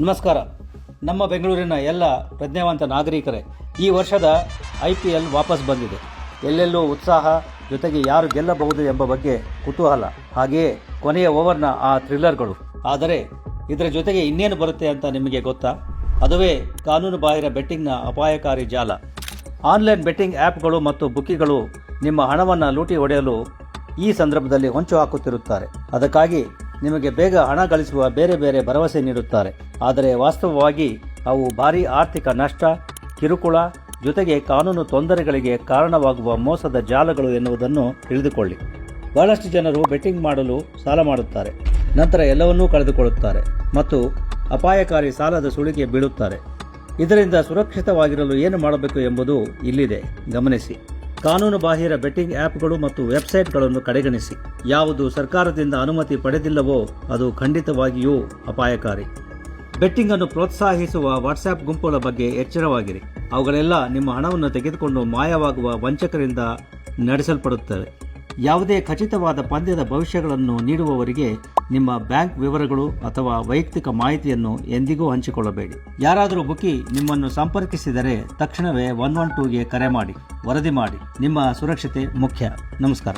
ನಮಸ್ಕಾರ. ನಮ್ಮ ಬೆಂಗಳೂರಿನ ಎಲ್ಲ ಪ್ರಜ್ಞಾವಂತ ನಾಗರಿಕರೇ, ಈ ವರ್ಷದ ಐ ಪಿ ಎಲ್ ವಾಪಸ್ ಬಂದಿದೆ. ಎಲ್ಲೆಲ್ಲೂ ಉತ್ಸಾಹ, ಜೊತೆಗೆ ಯಾರು ಗೆಲ್ಲಬಹುದು ಎಂಬ ಬಗ್ಗೆ ಕುತೂಹಲ, ಹಾಗೆಯೇ ಕೊನೆಯ ಓವರ್ನ ಆ ಥ್ರಿಲ್ಲರ್ಗಳು. ಆದರೆ, ಇದರ ಜೊತೆಗೆ ಇನ್ನೇನು ಬರುತ್ತೆ ಅಂತ ನಿಮಗೆ ಗೊತ್ತಾ? ಅದುವೇ ಕಾನೂನು ಬಾಹಿರ ಬೆಟ್ಟಿಂಗ್ನ ಅಪಾಯಕಾರಿ ಜಾಲ. ಆನ್ಲೈನ್ ಬೆಟ್ಟಿಂಗ್ ಆ್ಯಪ್ಗಳು ಮತ್ತು ಬುಕ್ಕಿಗಳು ನಿಮ್ಮ ಹಣವನ್ನು ಲೂಟಿ ಹೊಡೆಯಲು ಈ ಸಂದರ್ಭದಲ್ಲಿ ಹೊಂಚು ಹಾಕುತ್ತಿರುತ್ತಾರೆ. ಅದಕ್ಕಾಗಿ ನಿಮಗೆ ಬೇಗ ಹಣ ಗಳಿಸುವ ಬೇರೆ ಬೇರೆ ಭರವಸೆ ನೀಡುತ್ತಾರೆ. ಆದರೆ ವಾಸ್ತವವಾಗಿ ಅವು ಭಾರೀ ಆರ್ಥಿಕ ನಷ್ಟ, ಕಿರುಕುಳ, ಜೊತೆಗೆ ಕಾನೂನು ತೊಂದರೆಗಳಿಗೆ ಕಾರಣವಾಗುವ ಮೋಸದ ಜಾಲಗಳು ಎನ್ನುವುದನ್ನು ತಿಳಿದುಕೊಳ್ಳಿ. ಬಹಳಷ್ಟು ಜನರು ಬೆಟ್ಟಿಂಗ್ ಮಾಡಲು ಸಾಲ ಮಾಡುತ್ತಾರೆ. ನಂತರ ಎಲ್ಲವನ್ನೂ ಕಳೆದುಕೊಳ್ಳುತ್ತಾರೆ ಮತ್ತು ಅಪಾಯಕಾರಿ ಸಾಲದ ಸುಳಿಗೆ ಬೀಳುತ್ತಾರೆ. ಇದರಿಂದ ಸುರಕ್ಷಿತವಾಗಿರಲು ಏನು ಮಾಡಬೇಕು ಎಂಬುದು ಇಲ್ಲಿದೆ. ಗಮನಿಸಿ. ಕಾನೂನು ಬಾಹಿರ ಬೆಟ್ಟಿಂಗ್ ಆ್ಯಪ್ಗಳು ಮತ್ತು ವೆಬ್ಸೈಟ್ಗಳನ್ನು ಕಡೆಗಣಿಸಿ. ಯಾವುದು ಸರ್ಕಾರದಿಂದ ಅನುಮತಿ ಪಡೆದಿಲ್ಲವೋ ಅದು ಖಂಡಿತವಾಗಿಯೂ ಅಪಾಯಕಾರಿ. ಬೆಟ್ಟಿಂಗ್ ಅನ್ನು ಪ್ರೋತ್ಸಾಹಿಸುವ ವಾಟ್ಸ್ಆ್ಯಪ್ ಗುಂಪುಗಳ ಬಗ್ಗೆ ಎಚ್ಚರವಾಗಿರಿ. ಅವುಗಳೆಲ್ಲ ನಿಮ್ಮ ಹಣವನ್ನು ತೆಗೆದುಕೊಂಡು ಮಾಯವಾಗುವ ವಂಚಕರಿಂದ ನಡೆಸಲ್ಪಡುತ್ತವೆ. ಯಾವುದೇ ಖಚಿತವಾದ ಪಂದ್ಯದ ಭವಿಷ್ಯಗಳನ್ನು ನೀಡುವವರಿಗೆ ನಿಮ್ಮ ಬ್ಯಾಂಕ್ ವಿವರಗಳು ಅಥವಾ ವೈಯಕ್ತಿಕ ಮಾಹಿತಿಯನ್ನು ಎಂದಿಗೂ ಹಂಚಿಕೊಳ್ಳಬೇಡಿ. ಯಾರಾದರೂ ಬುಕಿ ನಿಮ್ಮನ್ನು ಸಂಪರ್ಕಿಸಿದರೆ ತಕ್ಷಣವೇ ಒನ್ ಒನ್ ಟೂಗೆ ಕರೆ ಮಾಡಿ. ವರದಿ ಮಾಡಿ. ನಿಮ್ಮ ಸುರಕ್ಷತೆ ಮುಖ್ಯ. ನಮಸ್ಕಾರ.